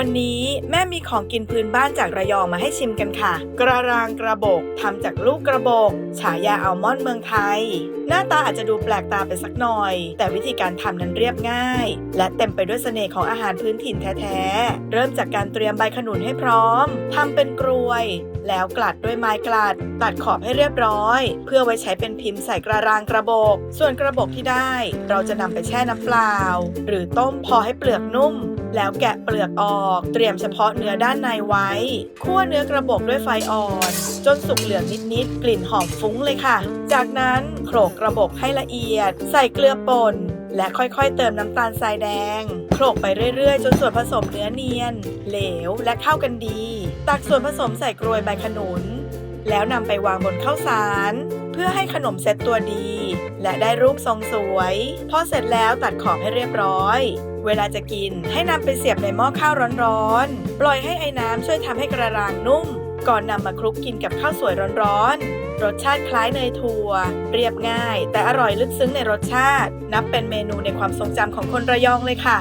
วันนี้แม่มีของกินพื้นบ้านจากระยองมาให้ชิมกันค่ะ กระรางกระบอกทำจากลูกกระบอกฉายาอัลมอนด์เมืองไทย หน้าตาอาจจะดูแปลกตาไปสักหน่อย แต่วิธีการทำนั้นเรียบง่าย และเต็มไปด้วยเสน่ห์ของอาหารพื้นถิ่นแท้ๆ เริ่มจากการเตรียมใบขนุนให้พร้อมทำเป็นกรวย แล้วกลัดด้วยไม้กลัด ตัดขอบให้เรียบร้อย เพื่อไว้ใช้เป็นพิมพ์ใส่กระรางกระบอก ส่วนกระบอกที่ได้ เราจะนำไปแช่น้ำเปล่า หรือต้มพอให้เปลือกนุ่ม แล้วแกะเปลือกออก เตรียมเฉพาะเนื้อด้านในไว้ คั่วเนื้อกระบอกด้วยไฟอ่อน จนสุกเหลืองนิดๆกลิ่นหอมฟุ้งเลยค่ะ จากนั้นโขลกกระบอกให้ละเอียด ใส่เกลือป่น และค่อยๆ เติมน้ำตาลทรายแดงโขลกไปเรื่อยๆ จนส่วนผสมเนื้อเนียน เหลวและเข้ากันดี ตักส่วนผสมใส่กรวยใบขนุน แล้วนำไปวางบนข้าวสาร เพื่อให้ขนมเซ็ตตัวดี และได้รูปทรงสวย พอเสร็จแล้วตัดขอบให้เรียบร้อย เวลาจะกินให้นำไปเสียบในหม้อข้าวร้อนๆ ปล่อยให้ไอ้น้ำช่วยทำให้กระรางนุ่ม ก่อนนำมาคลุกกินกับข้าวสวยร้อนๆ รสชาติคล้ายเนยถั่ว เรียบง่าย แต่อร่อยลึกซึ้งในรสชาติ นับเป็นเมนูในความทรงจำของคนระยองเลยค่ะ